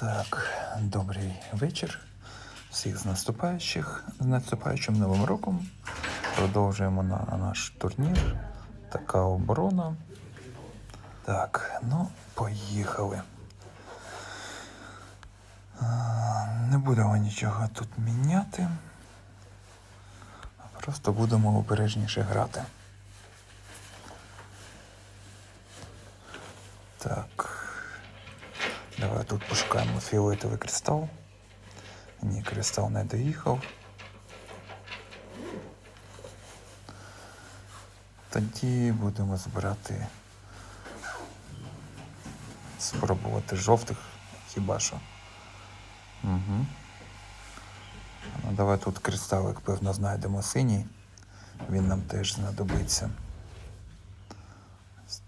Так, добрий вечір. Всіх з наступаючих, з наступаючим новим роком. Продовжуємо на наш турнір. Така оборона. Так, ну, поїхали. Не будемо нічого тут міняти. Просто будемо обережніше грати. Так. Давай тут пошукаємо фіолетовий кристал. Ні, кристал не доїхав. Тоді будемо збирати. Спробувати жовтих хіба що. Угу. Ну, давай тут кристалик, певно, знайдемо синій. Він нам теж знадобиться.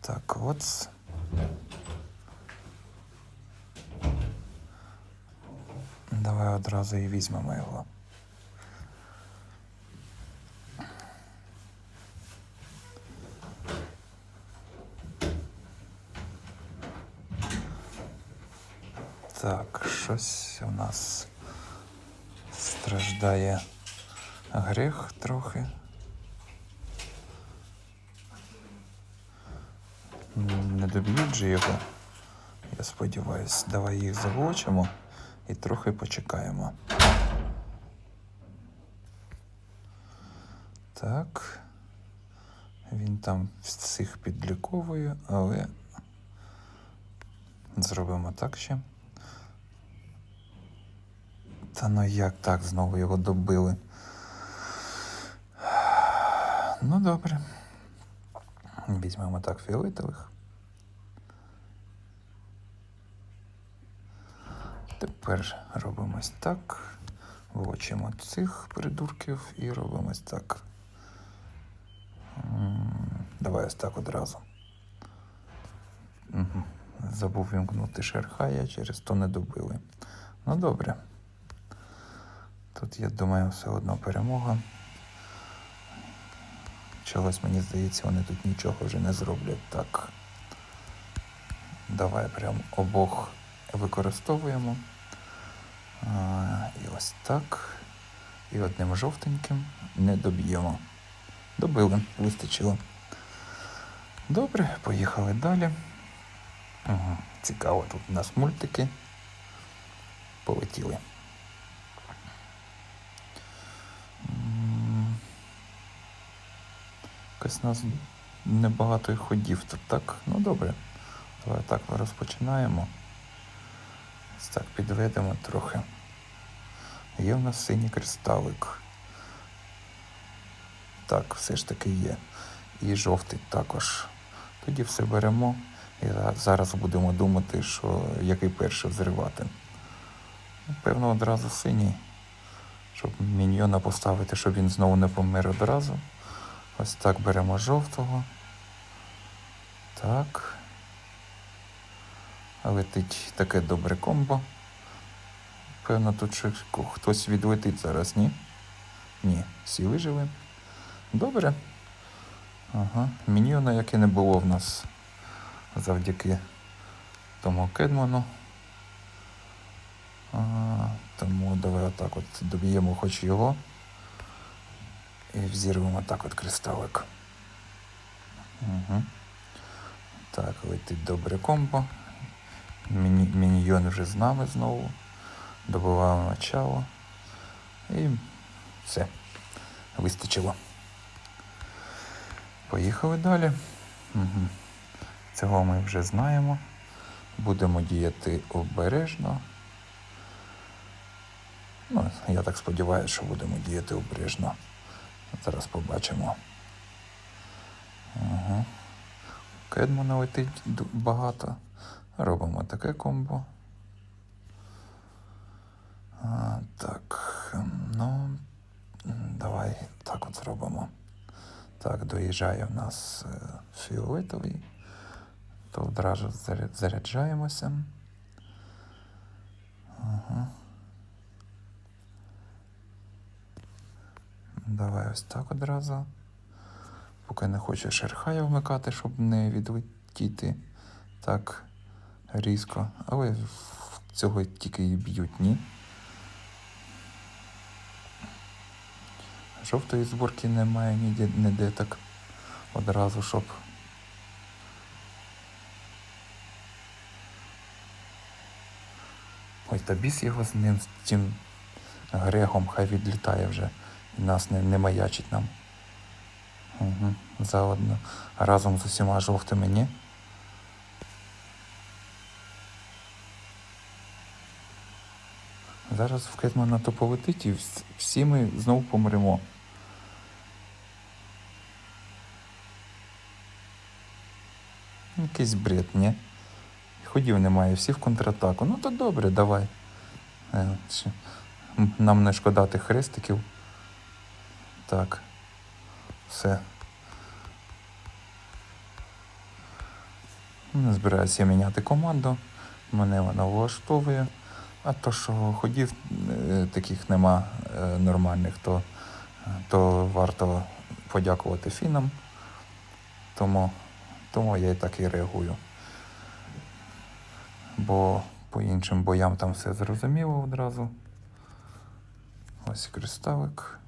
Так, от. Давай одразу і візьмемо його. Так, щось у нас страждає гріх трохи. Не доб'ють же його. Я сподіваюсь, давай їх заглочимо і трохи почекаємо. Так. Він там всіх підліковує, але зробимо так ще. Та ну як так знову його добили? Ну добре. Візьмемо так фіолетових. Тепер робимо так. Влочимо цих придурків і робимо так. Давай ось так одразу. Забув вімкнути шерхая, через то не добили. Ну добре. Тут, я думаю, все одно перемога. Чогось мені здається, вони тут нічого вже не зроблять так. Давай прям обох використовуємо. І ось так. І одним жовтеньким не доб'ємо. Добили, вистачило. Добре, поїхали далі. Цікаво, тут у нас мультики. Полетіли. Якось нас небагато й ходів тут, так? Ну добре. Давай так розпочинаємо. Так підведемо трохи. Є в нас синій кристалик. Так, все ж таки є. І жовтий також. Тоді все беремо. І зараз будемо думати, що який перший взривати. Певно, одразу синій. Щоб міньйона поставити, щоб він знову не помер одразу. Ось так беремо жовтого. Так. Летить таке добре комбо. Певно, тут ще хтось відлетить зараз, ні? Ні, всі вижили. Добре. Ага. Міньйона, як і не було в нас завдяки тому кедману. А, тому давай отак от доб'ємо хоч його. І взірвемо так от кристалик. Угу. Так, летить добре комбо. Міні, міньйон вже з нами знову. Добиваємо начало. І все. Вистачило. Поїхали далі. Угу. Цього ми вже знаємо. Будемо діяти обережно. Ну, я так сподіваюся, що будемо діяти обережно. Зараз побачимо. Ага. Кедмана летить багато. Робимо таке комбо. А, так, ну, давай так от зробимо. Так, доїжджає в нас е, фіолетовий. То одразу заряджаємося. Ага. Давай ось так одразу. Поки не хочу шерхая вмикати, щоб не відлетіти так різко. Але цього тільки і б'ють, ні? Жовтої зборки немає ніде, ніде так одразу, щоб. Ой, та біс його з ним, з цим грехом, хай відлітає вже і нас не, не маячить нам. Угу. Заодно. Разом з усіма жовтими, ні? Зараз в Кетмана то полетить і всі ми знову помремо. Якийсь бред, ні? Ходів немає, всі в контратаку. Ну то добре, давай. Е, Нам не шкода тих хрестиків. Так. Все. Не збираюся міняти команду. Мене вона влаштовує. А то, що ходів е, таких нема е, нормальних, то, то варто подякувати фінам. Тому, тому я і так і реагую. Бо по іншим боям там все зрозуміло одразу. Ось кристалик.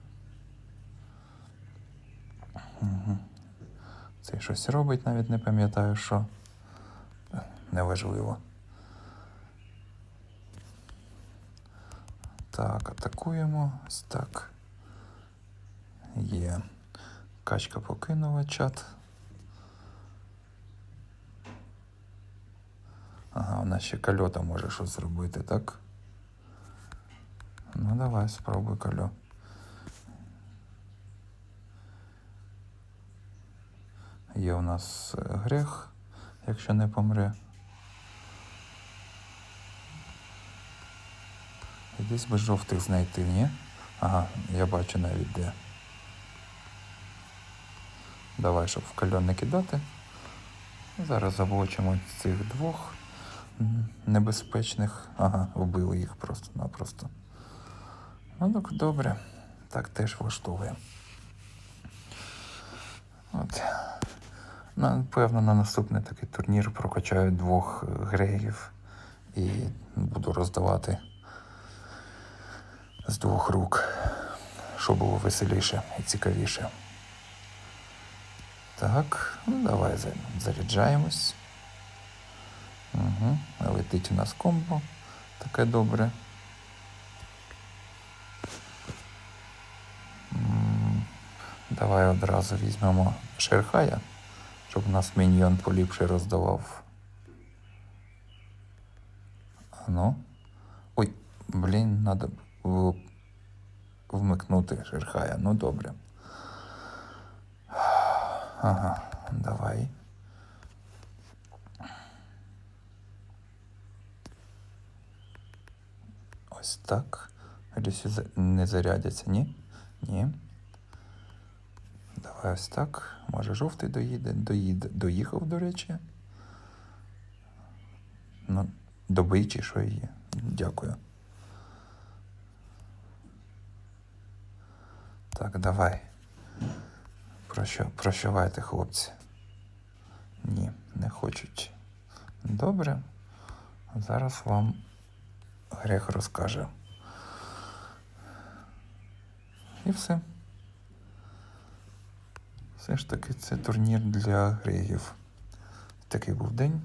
Угу. Цей щось робить, навіть не пам'ятаю, що. Неважливо. Так, атакуємо. Так. Є. Качка покинула чат. Ага, вона ще кальота може щось зробити, так? Ну давай, спробуй кальо. Є у нас е, грех, якщо не помре. Десь би жовтих знайти, ні? Ага, я бачу навіть де. Давай, щоб в кальон кидати. Зараз заблочимо цих двох небезпечних. Ага, вбили їх просто-напросто. Ну так добре. Так теж влаштовує. От. Напевно, на наступний такий турнір прокачаю двох е, греїв і буду роздавати з двох рук, щоб було веселіше і цікавіше. Так, ну давай за- заряджаємось. Угу. Летить у нас комбо. Таке добре. Давай одразу візьмемо Шерхая, щоб нас міньйон поліпше роздавав. А ну. Ой, блін, надо. Вмикнути Шерхая. Ну добре. Ага, давай. Ось так. Люсі не зарядяться, ні? Ні. Давай ось так. Може жовтий доїде, доїде. Доїхав, до речі. Ну, добий чи що є. Дякую. Так, давай. Проща... Прощавайте, хлопці. Ні, не хочуть. Добре. Зараз вам грех розкаже. І все. Все ж таки це турнір для грегів. Такий був день.